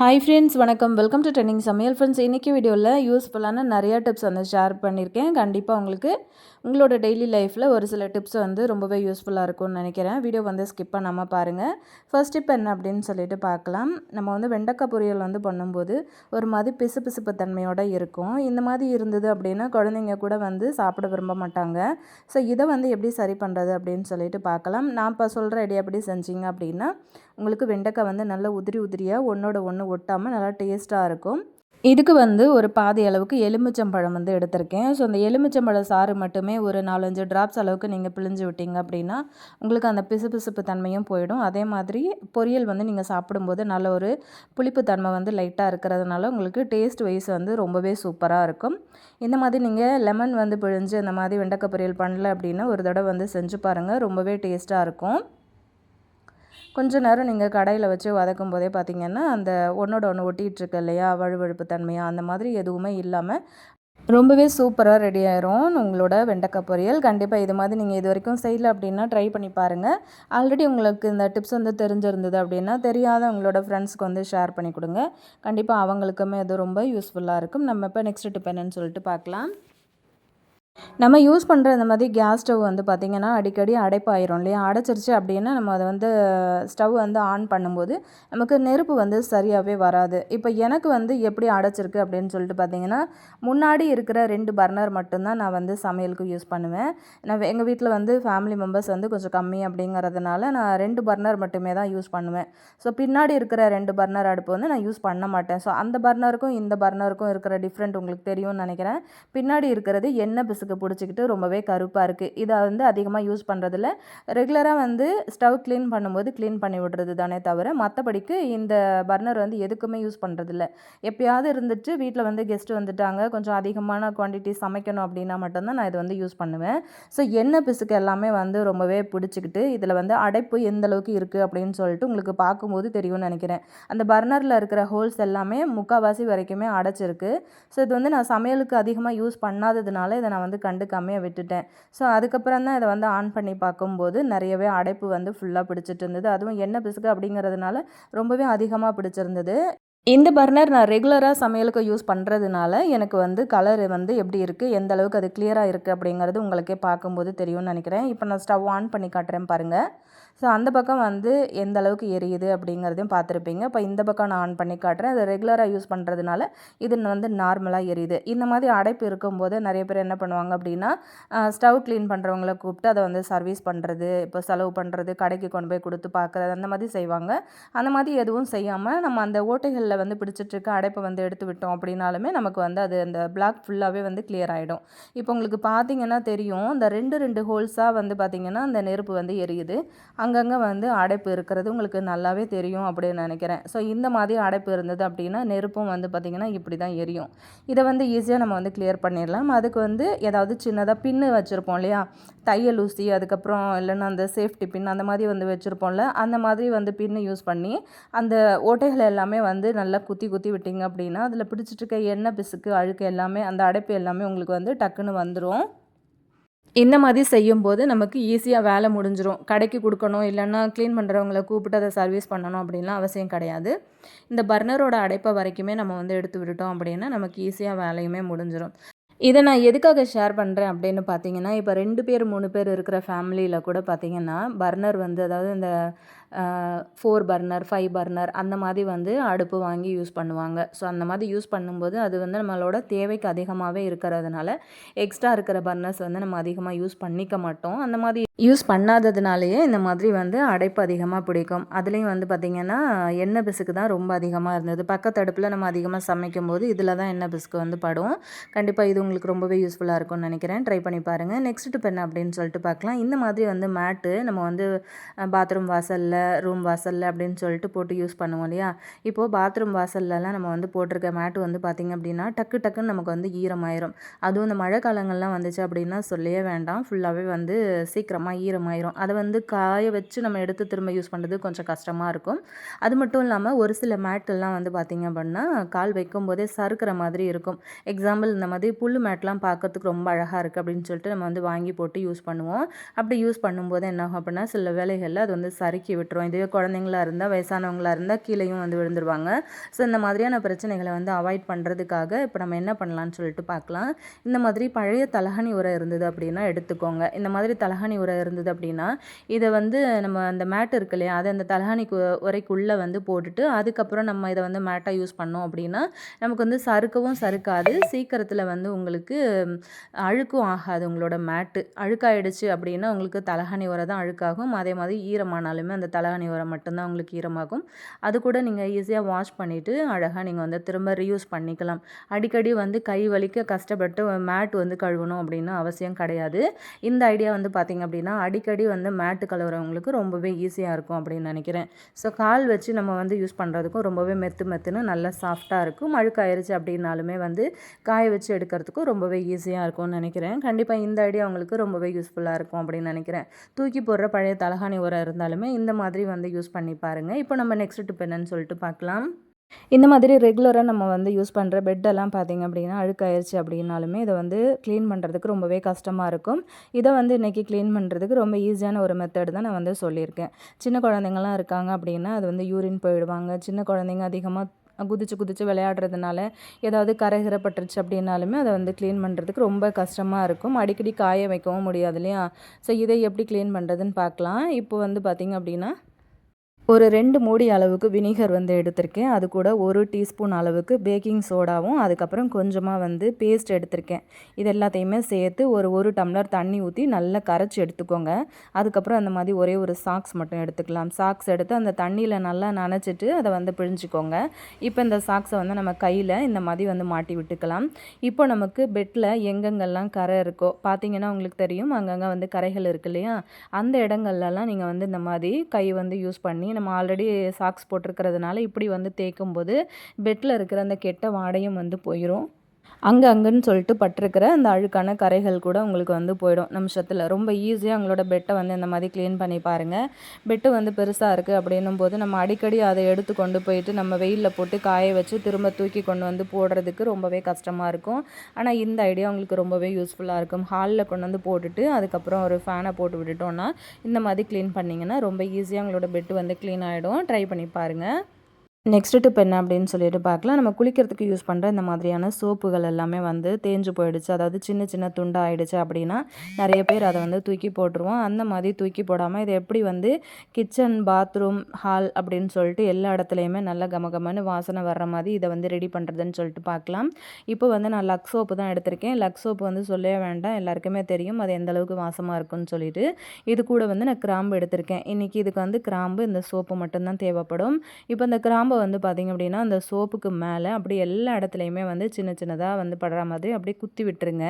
Hi friends வணக்கம். Welcome to trending சமையல் friends இன்றைக்கி வீடியோவில் யூஸ்ஃபுல்லான நிறையா டிப்ஸ் வந்து ஷேர் பண்ணியிருக்கேன் கண்டிப்பாக உங்களுக்கு உங்களோட டெய்லி லைஃப்பில் ஒரு சில டிப்ஸ் வந்து ரொம்பவே யூஸ்ஃபுல்லாக இருக்கும்னு நினைக்கிறேன். வீடியோ வந்து ஸ்கிப் பண்ணாமல் பாருங்கள் ஃபர்ஸ்ட் டிப் என்ன அப்படின்னு சொல்லிட்டு பார்க்கலாம். நம்ம வந்து வெண்டைக்காய் பொரியல் வந்து பண்ணும்போது ஒரு மாதிரி பிசு பிசுப்பு தன்மையோடு இருக்கும். இந்த மாதிரி இருந்தது அப்படின்னா குழந்தைங்க கூட வந்து சாப்பிட விரும்ப மாட்டாங்க. ஸோ இதை வந்து எப்படி சரி பண்ணுறது அப்படின்னு சொல்லிட்டு பார்க்கலாம். நான் இப்போ சொல்கிற ஐடியா எப்படி செஞ்சீங்க அப்படின்னா உங்களுக்கு வெண்டைக்காய் வந்து நல்லா உதிரி உதிரியாக ஒன்றோட ஒன்று ஒட்டாமல் நல்லா டேஸ்ட்டாக இருக்கும். இதுக்கு வந்து ஒரு பாதி அளவுக்கு எலுமிச்சம்பழம் வந்து எடுத்திருக்கேன். ஸோ அந்த எலுமிச்சம்பழம் சாறு மட்டுமே ஒரு நாலஞ்சு ட்ராப்ஸ் அளவுக்கு நீங்கள் பிழிஞ்சு விட்டீங்க அப்படின்னா உங்களுக்கு அந்த பிசுபிசுப்பு தன்மையும் போயிடும். அதே மாதிரி பொரியல் வந்து நீங்கள் சாப்பிடும்போது நல்ல ஒரு புளிப்பு தன்மை வந்து லைட்டாக இருக்கிறதுனால உங்களுக்கு டேஸ்ட் வைஸ் வந்து ரொம்பவே சூப்பராக இருக்கும். இந்த மாதிரி நீங்கள் லெமன் வந்து பிழிஞ்சு அந்த மாதிரி வெண்டக்காய் பொரியல் பண்ணல அப்படின்னா ஒரு தடவை வந்து செஞ்சு பாருங்கள் ரொம்பவே டேஸ்ட்டாக இருக்கும். கொஞ்ச நேரம் நீங்கள் கடையில் வச்சு வதக்கும் போதே பார்த்திங்கன்னா அந்த ஒன்றோட ஒன்று ஒட்டிகிட்ருக்கு இல்லையா? வழுவழுப்பு தன்மையாக அந்த மாதிரி எதுவுமே இல்லாமல் ரொம்பவே சூப்பராக ரெடி ஆயிரும். உங்களோட வெண்டைக்காய் பொரியல். கண்டிப்பாக இது மாதிரி நீங்கள் இது வரைக்கும் செய்யல அப்படின்னா ட்ரை பண்ணி பாருங்கள் ஆல்ரெடி உங்களுக்கு இந்த டிப்ஸ் வந்து தெரிஞ்சிருந்தது அப்படின்னா தெரியாத உங்களோட ஃப்ரெண்ட்ஸ்க்கு வந்து ஷேர் பண்ணி கொடுங்க. கண்டிப்பாக அவங்களுக்குமே அது ரொம்ப யூஸ்ஃபுல்லாக இருக்கும். நம்ம இப்போ நெக்ஸ்ட் டிப் என்னன்னு சொல்லிட்டு பார்க்கலாம் நம்ம யூஸ் பண்ணுற இந்த மாதிரி கேஸ் ஸ்டவ் வந்து பார்த்திங்கன்னா அடிக்கடி அடைப்பாயிரும் இல்லையா? அடைச்சிருச்சு அப்படின்னா நம்ம அதை வந்து ஸ்டவ் வந்து ஆன் பண்ணும்போது நமக்கு நெருப்பு வந்து சரியாகவே வராது. இப்போ எனக்கு வந்து எப்படி அடைச்சிருக்கு அப்படின்னு சொல்லிட்டு பார்த்திங்கன்னா முன்னாடி இருக்கிற ரெண்டு பர்னர் மட்டும்தான் நான் வந்து சமையலுக்கு யூஸ் பண்ணுவேன். நான் எங்கள் வீட்டில் வந்து ஃபேமிலி மெம்பர்ஸ் வந்து கொஞ்சம் கம்மி அப்படிங்கிறதுனால நான் ரெண்டு பர்னர் மட்டுமே தான் யூஸ் பண்ணுவேன். ஸோ பின்னாடி இருக்கிற ரெண்டு பர்னர் அடுப்பு வந்து நான் யூஸ் பண்ண மாட்டேன். ஸோ அந்த பர்னருக்கும் இந்த பர்னருக்கும் இருக்கிற டிஃப்ரெண்ட் உங்களுக்கு தெரியும்னு நினைக்கிறேன். பின்னாடி இருக்கிறது எண்ணெய் பிசுக்கு பிடிச்சிக்கிட்டு ரொம்பவே கருப்பாக இருக்குது இதை வந்து அதிகமாக யூஸ் பண்ணுறதில்ல ரெகுலராக வந்து ஸ்டவ் க்ளீன் பண்ணும்போது க்ளீன் பண்ணி விடுறது தானே தவிர மற்றபடிக்கு இந்த பர்னர் வந்து எதுக்குமே யூஸ் பண்ணுறதில்ல எப்பயாவது இருந்துச்சு வீட்டில் வந்து கெஸ்ட்டு வந்துட்டாங்க கொஞ்சம் அதிகமான குவான்டிட்டி சமைக்கணும் அப்படின்னா மட்டும்தான் நான் இதை வந்து யூஸ் பண்ணுவேன். ஸோ எண்ணெய் பிசுக்கு எல்லாமே வந்து ரொம்பவே பிடிச்சிக்கிட்டு இதில் வந்து அடைப்பு எந்த அளவுக்கு இருக்குது அப்படின்னு சொல்லிட்டு உங்களுக்கு பார்க்கும்போது தெரியும்னு நினைக்கிறேன். அந்த பர்னரில் இருக்கிற ஹோல்ஸ் எல்லாமே முக்கால்வாசி வரைக்குமே அடைச்சிருக்கு. ஸோ இது வந்து நான் சமையலுக்கு அதிகமாக யூஸ் பண்ணாததுனால இதை நான் வந்து கண்டுக்காமையே விட்டுட்டேன். ஸோ அதுக்கப்புறம் தான் இதை வந்து ஆன் பண்ணி பார்க்கும்போது நிறையவே அடைப்பு வந்து ஃபுல்லாக பிடிச்சிட்டு இருந்தது. அதுவும் எண்ணெய் பிசுக்கு அப்படிங்கிறதுனால ரொம்பவே அதிகமாக பிடிச்சிருந்தது. இந்த பர்னர் நான் ரெகுலராக சமையலுக்கு யூஸ் பண்ணுறதுனால எனக்கு வந்து கலர் வந்து எப்படி இருக்குது எந்த அளவுக்கு அது கிளியராக இருக்குது அப்படிங்கிறது உங்களுக்கே பார்க்கும்போது தெரியும்னு நினைக்கிறேன். இப்போ நான் ஸ்டவ் ஆன் பண்ணி காட்டுறேன் பாருங்கள் ஸோ அந்த பக்கம் வந்து எந்த அளவுக்கு எரியுது அப்படிங்கிறதையும் பார்த்துருப்பீங்க. இப்போ இந்த பக்கம் நான் ஆன் பண்ணி காட்டுறேன். அதை ரெகுலராக யூஸ் பண்ணுறதுனால இது வந்து நார்மலாக எரியுது. இந்த மாதிரி அடைப்பு இருக்கும்போது நிறைய பேர் என்ன பண்ணுவாங்க அப்படின்னா ஸ்டவ் க்ளீன் பண்ணுறவங்கள கூப்பிட்டு அதை வந்து சர்வீஸ் பண்ணுறது இப்போ செலவு பண்ணுறது கடைக்கு கொண்டு போய் கொடுத்து பார்க்குறது அந்த மாதிரி செய்வாங்க. அந்த மாதிரி எதுவும் செய்யாமல் நம்ம அந்த ஓட்டைகளில் வந்து பிடிச்சிட்ருக்க அடைப்பை வந்து எடுத்து விட்டோம் அப்படின்னாலுமே நமக்கு வந்து அது அந்த பிளாக் ஃபுல்லாகவே வந்து கிளியர் ஆகிடும் இப்போ உங்களுக்கு பார்த்தீங்கன்னா தெரியும் இந்த ரெண்டு ரெண்டு ஹோல்ஸாக வந்து பார்த்திங்கன்னா அந்த நெருப்பு வந்து எரியுது. அங்கங்கே வந்து அடைப்பு இருக்கிறது உங்களுக்கு நல்லாவே தெரியும் அப்படின்னு நினைக்கிறேன். ஸோ இந்த மாதிரி அடைப்பு இருந்தது அப்படின்னா நெருப்பும் வந்து பார்த்திங்கன்னா இப்படி தான் எரியும். இதை வந்து ஈஸியாக நம்ம வந்து கிளியர் பண்ணிடலாம். அதுக்கு வந்து ஏதாவது சின்னதாக பின்னு வச்சுருப்போம் இல்லையா? தையல் ஊசி அதுக்கப்புறம் இல்லைன்னா அந்த சேஃப்டி பின் அந்த மாதிரி வந்து வச்சுருப்போம்ல அந்த மாதிரி வந்து பின்னு யூஸ் பண்ணி அந்த ஓட்டைகள் எல்லாமே வந்து நல்லா குத்தி குத்தி விட்டிங்க அப்படின்னா அதில் பிடிச்சிட்டு இருக்க எண்ணெய் பிசுக்கு அழுக்கு எல்லாமே அந்த அடைப்பு எல்லாமே உங்களுக்கு வந்து டக்குன்னு வந்துடும் இந்த மாதிரி செய்யும்போது நமக்கு ஈஸியாக வேலை முடிஞ்சிடும் கடைக்கு கொடுக்கணும் இல்லைன்னா க்ளீன் பண்ணுறவங்கள கூப்பிட்டு அதை சர்வீஸ் பண்ணணும் அப்படின்லாம் அவசியம் கிடையாது. இந்த பர்னரோட அடைப்பை வரைக்குமே நம்ம வந்து எடுத்து விட்டுட்டோம் அப்படின்னா நமக்கு ஈஸியாக வேலையுமே முடிஞ்சிடும் இதை நான் எதுக்காக ஷேர் பண்ணுறேன் அப்படின்னு பார்த்தீங்கன்னா இப்போ ரெண்டு பேர் மூணு பேர் இருக்கிற ஃபேமிலியில் கூட பார்த்தீங்கன்னா பர்னர் வந்து அதாவது இந்த ஃபோர் பர்னர் ஃபைவ் பர்னர் அந்த மாதிரி வந்து அடுப்பு வாங்கி யூஸ் பண்ணுவாங்க. ஸோ அந்த மாதிரி யூஸ் பண்ணும்போது அது வந்து நம்மளோட தேவைக்கு அதிகமாகவே இருக்கிறதுனால எக்ஸ்ட்ரா இருக்கிற பர்னர்ஸ் வந்து நம்ம அதிகமாக யூஸ் பண்ணிக்க மாட்டோம். அந்த மாதிரி யூஸ் பண்ணாததுனாலேயே இந்த மாதிரி வந்து அடைப்பு அதிகமாக பிடிக்கும். அதுலேயும் வந்து பார்த்திங்கன்னா எண்ணெய் பிசுக்கு தான் ரொம்ப அதிகமாக இருந்தது. பக்கத்து அடுப்பில் நம்ம அதிகமாக சமைக்கும் போது இதில் தான் எண்ணெய் பிசுக்கு வந்து படும். கண்டிப்பாக இது உங்களுக்கு ரொம்பவே யூஸ்ஃபுல்லாக இருக்கும்னு நினைக்கிறேன். ட்ரை பண்ணி பாருங்கள் நெக்ஸ்ட் டிப் என்ன அப்படின்னு சொல்லிட்டு பார்க்கலாம் இந்த மாதிரி வந்து மேட்டு நம்ம வந்து பாத்ரூம் வாசலில் ரூம் வாசலில் அப்படின்னு சொல்லிட்டு போட்டு யூஸ் பண்ணுவோம் இல்லையா? இப்போது பாத்ரூம் வாசல்லலாம் நம்ம வந்து போட்டிருக்க மேட்டு வந்து பார்த்திங்க அப்படின்னா டக்கு டக்குன்னு நமக்கு வந்து ஈரமாயிரும். அதுவும் இந்த மழை காலங்கள்லாம் வந்துச்சு அப்படின்னா சொல்லவே வேண்டாம். ஃபுல்லாகவே வந்து சீக்கிரமாக சீக்கிரமாக ஈரமாயிரும் அதை வந்து காய வச்சு நம்ம எடுத்து திரும்ப யூஸ் பண்ணுறது கொஞ்சம் கஷ்டமாக இருக்கும். அது மட்டும் இல்லாமல் ஒரு சில மேட்டெல்லாம் வந்து பார்த்திங்க அப்படின்னா கால் வைக்கும் போதே சறுக்கிற மாதிரி இருக்கும். எக்ஸாம்பிள் இந்த மாதிரி புல் மேட்லாம் பார்க்கறதுக்கு ரொம்ப அழகாக இருக்குது அப்படின்னு சொல்லிட்டு நம்ம வந்து வாங்கி போட்டு யூஸ் பண்ணுவோம். அப்படி யூஸ் பண்ணும்போது என்ன ஆகும் அப்படின்னா சில வேலைகளில் அது வந்து சறுக்கி விட்டுரும். இதுவே குழந்தைங்களா இருந்தால் வயசானவங்களாக இருந்தால் கீழேயும் வந்து விழுந்துருவாங்க. ஸோ இந்த மாதிரியான பிரச்சனைகளை வந்து அவாய்ட் பண்ணுறதுக்காக இப்போ நம்ம என்ன பண்ணலான்னு சொல்லிட்டு பார்க்கலாம் இந்த மாதிரி பழைய தலகணி உரை இருந்தது அப்படின்னா எடுத்துக்கோங்க. இந்த மாதிரி தலகணி உரை இருந்தது அப்படின்னா இதை வந்து நம்ம அந்த மேட் இருக்கு இல்லையா அதை அந்த தலகாணி உரைக்குள்ளே வந்து போட்டுட்டு அதுக்கப்புறம் நம்ம இதை வந்து மேட்டாக யூஸ் பண்ணோம் அப்படின்னா நமக்கு வந்து சறுக்கவும் சறுக்காது. சீக்கிரத்தில் வந்து உங்களுக்கு அழுக்கும் ஆகாது உங்களோட மேட்டு. அழுக்காயிடுச்சு அப்படின்னா உங்களுக்கு தலகாணி உரம் தான் அழுக்காகும். அதே மாதிரி ஈரமானாலுமே அந்த தலகாணி உரம் மட்டும்தான் உங்களுக்கு ஈரமாகும். அது கூட நீங்கள் ஈஸியாக வாஷ் பண்ணிவிட்டு அழகாக நீங்கள் வந்து திரும்ப ரீயூஸ் பண்ணிக்கலாம். அடிக்கடி வந்து கை வலிக்க கஷ்டப்பட்டு மேட் வந்து கழுவணும் அப்படின்னு அவசியம் கிடையாது. இந்த ஐடியா வந்து பார்த்திங்க அப்படின்னா அப்படின்னா அடிக்கடி வந்து மேட்டு கழுவுறவங்களுக்கு ரொம்பவே ஈஸியாக இருக்கும் அப்படின்னு நினைக்கிறேன். ஸோ கால் வச்சு நம்ம வந்து யூஸ் பண்ணுறதுக்கும் ரொம்பவே மெத்து மெத்துன்னு நல்லா சாஃப்டாக இருக்கும். மழுக்காயிருச்சு அப்படின்னாலுமே வந்து காய வச்சு எடுக்கிறதுக்கும் ரொம்பவே ஈஸியாக இருக்கும்னு நினைக்கிறேன். கண்டிப்பாக இந்த ஐடியா உங்களுக்கு ரொம்பவே யூஸ்ஃபுல்லாக இருக்கும் அப்படின்னு நினைக்கிறேன். தூக்கி போடுற பழைய தலகாணி உரம் இருந்தாலுமே இந்த மாதிரி வந்து யூஸ் பண்ணி பாருங்கள் இப்போ நம்ம நெக்ஸ்ட் டிப் என்னன்னு சொல்லிட்டு பார்க்கலாம். இந்த மாதிரி ரெகுலராக நம்ம வந்து யூஸ் பண்ணுற பெட்டெல்லாம் பார்த்திங்க அப்படின்னா அழுக்காயிருச்சு அப்படின்னாலுமே இதை வந்து க்ளீன் பண்ணுறதுக்கு ரொம்பவே கஷ்டமாக இருக்கும். இதை வந்து இன்றைக்கி க்ளீன் பண்ணுறதுக்கு ரொம்ப ஈஸியான ஒரு மெத்தட் தான் நான் வந்து சொல்லியிருக்கேன். சின்ன குழந்தைங்கள்லாம் இருக்காங்க அப்படின்னா அது வந்து யூரின் போயிடுவாங்க. சின்ன குழந்தைங்க அதிகமாக குதிச்சு குதிச்சு விளையாடுறதுனால ஏதாவது கரைகிறப்பட்டுருச்சு அப்படின்னாலுமே அதை வந்து க்ளீன் பண்ணுறதுக்கு ரொம்ப கஷ்டமாக இருக்கும். அடிக்கடி காய வைக்கவும் முடியாது இல்லையா? ஸோ இதை எப்படி க்ளீன் பண்ணுறதுன்னு பார்க்கலாம். இப்போ வந்து பார்த்திங்க அப்படின்னா ஒரு ரெண்டு மூடி அளவுக்கு வினிகர் வந்து எடுத்திருக்கேன். அது கூட ஒரு டீஸ்பூன் அளவுக்கு பேக்கிங் சோடாவும் அதுக்கப்புறம் கொஞ்சமாக வந்து பேஸ்ட் எடுத்திருக்கேன். இது எல்லாத்தையுமே சேர்த்து ஒரு ஒரு டம்ளர் தண்ணி ஊற்றி நல்லா கரைச்சி எடுத்துக்கோங்க. அதுக்கப்புறம் அந்த மாதிரி ஒரே ஒரு சாக்ஸ் மட்டும் எடுத்துக்கலாம். சாக்ஸ் எடுத்து அந்த தண்ணியில் நல்லா நனைச்சிட்டு அதை வந்து பிழிஞ்சிக்கோங்க. இப்போ இந்த சாக்ஸை வந்து நம்ம கையில் இந்த மாதிரி வந்து மாட்டி விட்டுக்கலாம். இப்போ நமக்கு பெட்டில் எங்கெங்கெல்லாம் கரை இருக்கோ பார்த்தீங்கன்னா உங்களுக்கு தெரியும் அங்கங்கே வந்து கரைகள் இருக்கு இல்லையா? அந்த இடங்கள்லாம் நீங்கள் வந்து இந்த மாதிரி கை வந்து யூஸ் பண்ணி நம்ம ஆல்ரெடி சாக்ஸ் போட்டிருக்கிறதுனால இப்படி வந்து தேய்க்கும் போது பெட்டில் இருக்கிற அந்த கெட்ட வாடையும் வந்து போயிடும் அங்கே அங்கேன்னு சொல்லிட்டு பட்டிருக்கிற அந்த அழுக்கான கரைகள் கூட உங்களுக்கு வந்து போயிடும். நிமிஷத்தில். ரொம்ப ஈஸியாக உங்களோட பெட்டை வந்து இந்த மாதிரி க்ளீன் பண்ணி பாருங்கள் பெட்டு வந்து பெருசாக இருக்குது அப்படின்னும் போது நம்ம அடிக்கடி அதை எடுத்து கொண்டு போயிட்டு நம்ம வெயிலில் போட்டு காய வச்சு திரும்ப தூக்கி கொண்டு வந்து போடுறதுக்கு ரொம்பவே கஷ்டமாக இருக்கும். ஆனால் இந்த ஐடியா உங்களுக்கு ரொம்பவே யூஸ்ஃபுல்லாக இருக்கும். ஹாலில் கொண்டு வந்து போட்டுட்டு அதுக்கப்புறம் ஒரு ஃபேனை போட்டு விட்டுட்டோன்னா இந்த மாதிரி க்ளீன் பண்ணிங்கன்னா ரொம்ப ஈஸியாக உங்களோட பெட்டு வந்து க்ளீன் ஆகிடும் ட்ரை பண்ணி பாருங்கள் நெக்ஸ்ட் டிப் என்ன அப்படின்னு சொல்லிட்டு பார்க்கலாம். நம்ம குளிக்கிறதுக்கு யூஸ் பண்ணுற இந்த மாதிரியான சோப்புகள் எல்லாமே வந்து தேஞ்சு போயிடுச்சு. அதாவது சின்ன சின்ன துண்டாக ஆகிடுச்சு அப்படின்னா நிறைய பேர் அதை வந்து தூக்கி போட்டுருவோம். அந்த மாதிரி தூக்கி போடாமல் இதை எப்படி வந்து கிச்சன் பாத்ரூம் ஹால் அப்படின்னு சொல்லிட்டு எல்லா இடத்துலையுமே நல்லா கமகமன்னு வாசனை வர்ற மாதிரி இதை வந்து ரெடி பண்ணுறதுன்னு சொல்லிட்டு பார்க்கலாம். இப்போ வந்து நான் லக் சோப்பு தான் எடுத்திருக்கேன். லக் சோப்பு வந்து சொல்லவே வேண்டாம். எல்லாருக்குமே தெரியும். அது எந்த அளவுக்கு வாசமாக இருக்கும்னு சொல்லிட்டு. இது கூட வந்து நான் கிராம்பு எடுத்திருக்கேன். இன்றைக்கி இதுக்கு வந்து கிராம்பு இந்த சோப்பு மட்டும்தான் தேவைப்படும். இப்போ இந்த கிராம்பு கிராம்பை வந்து பார்த்திங்க அப்படின்னா அந்த சோப்புக்கு மேலே அப்படி எல்லா இடத்துலையுமே வந்து சின்ன சின்னதாக வந்து படுற மாதிரி அப்படியே குத்தி விட்டுருங்க.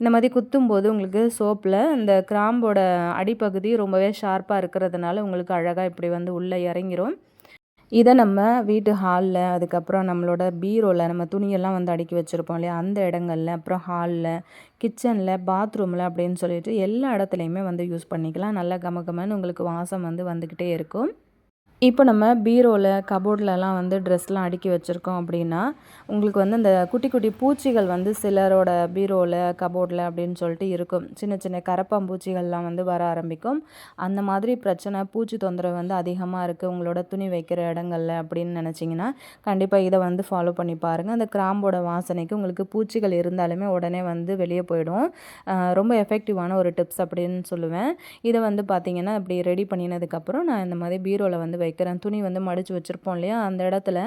இந்த மாதிரி குத்தும்போது உங்களுக்கு சோப்பில் இந்த கிராம்போட அடிப்பகுதி ரொம்பவே ஷார்ப்பாக இருக்கிறதுனால உங்களுக்கு அழகாக இப்படி வந்து உள்ளே இறங்கிரும். இதை நம்ம வீட்டு ஹாலில் அதுக்கப்புறம் நம்மளோட பீரோவில் நம்ம துணியெல்லாம் வந்து அடுக்கி வச்சுருப்போம் இல்லையா? அந்த இடங்கள்ல அப்புறம் ஹாலில் கிச்சனில் பாத்ரூமில் அப்படின்னு சொல்லிட்டு எல்லா இடத்துலையுமே வந்து யூஸ் பண்ணிக்கலாம். நல்லா கமகமன்னு உங்களுக்கு வாசம் வந்து வந்துக்கிட்டே இருக்கும். இப்போ நம்ம பீரோவில் கபோர்ட்லலாம் வந்து ட்ரெஸ்லாம் அடுக்கி வச்சுருக்கோம் அப்படின்னா உங்களுக்கு வந்து அந்த குட்டி குட்டி பூச்சிகள் வந்து சிலரோட பீரோவில் கபோர்டில் அப்படின்னு சொல்லிட்டு இருக்கும். சின்ன சின்ன கரப்பாம்பூச்சிகள்லாம் வந்து வர ஆரம்பிக்கும். அந்த மாதிரி பிரச்சனை பூச்சி தொந்தரவு வந்து அதிகமாக இருக்குது உங்களோட துணி வைக்கிற இடங்களில் அப்படின்னு நினச்சிங்கன்னா கண்டிப்பாக இதை வந்து ஃபாலோ பண்ணி பாருங்கள் அந்த கிராம்போட வாசனைக்கு உங்களுக்கு பூச்சிகள் இருந்தாலுமே உடனே வந்து வெளியே போயிடும். ரொம்ப எஃபெக்டிவான ஒரு டிப்ஸ் அப்படின்னு சொல்லுவேன். இதை வந்து பார்த்திங்கன்னா இப்படி ரெடி பண்ணினதுக்கப்புறம் நான் இந்த மாதிரி பீரோவில் வந்து வை வைக்கிறேன். துணி வந்து மடித்து வச்சுருப்போம் இல்லையா? அந்த இடத்துல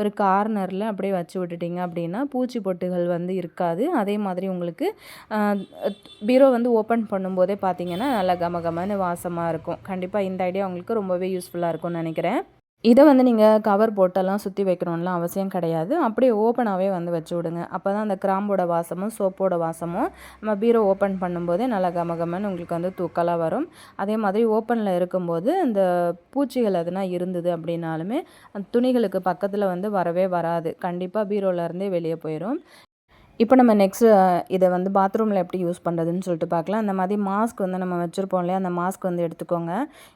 ஒரு கார்னரில் அப்படியே வச்சு விட்டுட்டிங்க அப்படின்னா பூச்சி பொட்டுகள் வந்து இருக்காது. அதே மாதிரி உங்களுக்கு பீரோ வந்து ஓப்பன் பண்ணும்போதே பார்த்தீங்கன்னா நல்லா கம கமன்னு வாசமாக இருக்கும். கண்டிப்பாக இந்த ஐடியா உங்களுக்கு ரொம்பவே யூஸ்ஃபுல்லாக இருக்கும்னு நினைக்கிறேன். இதை வந்து நீங்கள் கவர் போட்டெல்லாம் சுற்றி வைக்கணும்லாம் அவசியம் கிடையாது. அப்படியே ஓப்பனாகவே வந்து வச்சு விடுங்க. அப்போ தான் அந்த கிராம்போட வாசமும் சோப்போட வாசமும் நம்ம பீரோ ஓப்பன் பண்ணும்போதே நல்லா கமகமன்னு உங்களுக்கு வந்து தூக்கலாக வரும். அதே மாதிரி ஓப்பனில் இருக்கும்போது இந்த பூச்சிகள் எதுனா இருந்தது அப்படின்னாலுமே அந்த துணிகளுக்கு பக்கத்தில் வந்து வரவே வராது. கண்டிப்பாக பீரோலேருந்தே வெளியே போயிடும் இப்போ நம்ம நெக்ஸ்ட்டு இதை வந்து பாத்ரூமில் எப்படி யூஸ் பண்ணுறதுன்னு சொல்லிட்டு பார்க்கலாம். அந்த மாதிரி மாஸ்க் வந்து நம்ம வச்சுருப்போம் இல்லையா? அந்த மாஸ்க் வந்து எடுத்துக்கோங்க.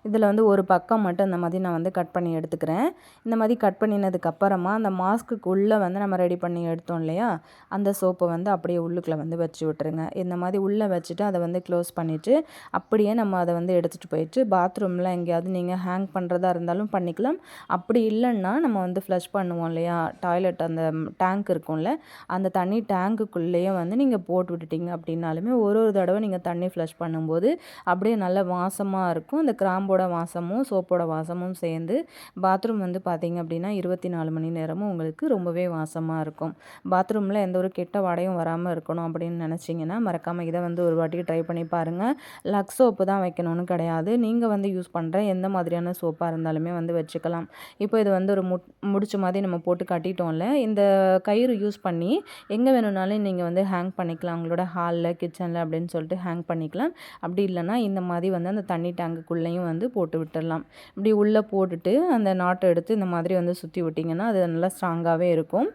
இதில் வந்து ஒரு பக்கம் மட்டும் இந்த மாதிரி நான் வந்து கட் பண்ணி எடுத்துக்கிறேன். இந்த மாதிரி கட் பண்ணினதுக்கப்புறமா அந்த மாஸ்க்குக்கு உள்ளே வந்து நம்ம ரெடி பண்ணி எடுத்தோம் இல்லையா? அந்த சோப்பை வந்து அப்படியே உள்ளுக்குள்ளே வந்து வச்சு விட்டுருங்க. இந்த மாதிரி உள்ளே வச்சுட்டு அதை வந்து க்ளோஸ் பண்ணிவிட்டு அப்படியே நம்ம அதை வந்து எடுத்துகிட்டு போயிட்டு பாத்ரூமில் எங்கேயாவது நீங்கள் ஹேங் பண்ணுறதா இருந்தாலும் பண்ணிக்கலாம். அப்படி இல்லைன்னா நம்ம வந்து ஃப்ளஷ் பண்ணுவோம் இல்லையா? டாய்லெட் அந்த டேங்க் இருக்கும்ல அந்த தண்ணி டேங்க் டேங்குக்குள்ளேயே வந்து நீங்கள் போட்டு விட்டுட்டிங்க அப்படின்னாலுமே ஒரு ஒரு தடவை நீங்கள் தண்ணி ஃப்ளஷ் பண்ணும்போது அப்படியே நல்ல வாசமாக இருக்கும். அந்த கிராம்போட வாசமும் சோப்போட வாசமும் சேர்ந்து பாத்ரூம் வந்து பார்த்திங்க அப்படின்னா இருபத்தி நாலு மணி நேரமும் உங்களுக்கு ரொம்பவே வாசமாக இருக்கும். பாத்ரூமில் எந்த ஒரு கெட்ட வாடையும் வராமல் இருக்கணும் அப்படின்னு நினச்சிங்கன்னா மறக்காமல் இதை வந்து ஒரு வாட்டி ட்ரை பண்ணி பாருங்கள் லக்ஸ் சோப்பு தான் வைக்கணும்னு கிடையாது. நீங்கள் வந்து யூஸ் பண்ணுற எந்த மாதிரியான சோப்பாக இருந்தாலுமே வந்து வச்சுக்கலாம். இப்போ இது வந்து ஒரு முட் முடிச்ச மாதிரி நம்ம போட்டு கட்டிட்டோம்ல இந்த கயிறு யூஸ் பண்ணி எங்கே வேணும்னா வேணும்னாலும் நீங்கள் வந்து ஹேங் பண்ணிக்கலாம். உங்களோட ஹாலில் கிச்சனில் அப்படின்னு சொல்லிட்டு ஹேங் பண்ணிக்கலாம். அப்படி இல்லைனா இந்த மாதிரி வந்து அந்த தண்ணி டேங்குக்குள்ளேயும் வந்து போட்டு விட்டுடலாம் இப்படி உள்ளே போட்டுட்டு அந்த நாட்டை எடுத்து இந்த மாதிரி வந்து சுற்றி விட்டிங்கன்னா அது நல்லா ஸ்ட்ராங்காகவே இருக்கும்.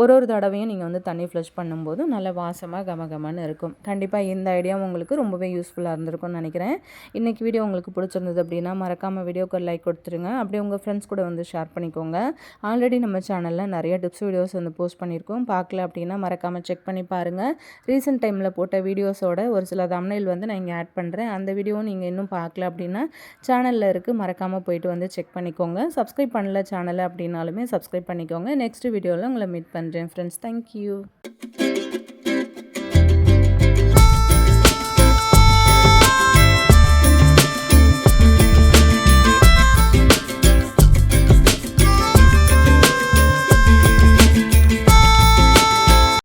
ஒரு ஒரு தடவையும் நீங்கள் வந்து தண்ணி ஃப்ளஷ் பண்ணும்போது நல்ல வாசமாக கமகமன்னு இருக்கும். கண்டிப்பாக இந்த ஐடியா உங்களுக்கு ரொம்பவே யூஸ்ஃபுல்லாக இருந்திருக்கும்னு நினைக்கிறேன். இன்றைக்கி வீடியோ உங்களுக்கு பிடிச்சிருந்தது அப்படின்னா மறக்காமல் வீடியோக்கு லைக் கொடுத்துருங்க. அப்படியே உங்கள் ஃப்ரெண்ட்ஸ் கூட வந்து ஷேர் பண்ணிக்கோங்க. ஆல்ரெடி நம்ம சேனலில் நிறைய டிப்ஸ் வீடியோஸ் வந்து போஸ்ட் பண்ணியிருக்கோம். பார்க்கல அப்படின்னா மறக்காமல் செக் பண்ணி பாருங்கள் ரீசெண்ட் டைமில் போட்ட வீடியோஸோட ஒரு சில தம்னைல் வந்து நான் இங்கே ஆட் பண்ணுறேன் அந்த வீடியோவும் நீங்கள் இன்னும் பார்க்கல அப்படின்னா சேனலில் இருக்குது மறக்காமல் போயிட்டு வந்து செக் பண்ணிக்கோங்க. சப்ஸ்கிரைப் பண்ணல சேனலை அப்படின்னாலுமே சப்ஸ்கிரைப் பண்ணிக்கோங்க. நெக்ஸ்ட் வீடியோவில் உங்களை மீட் பண்ணுறேன் ஃப்ரெண்ட்ஸ் தேங்க்யூ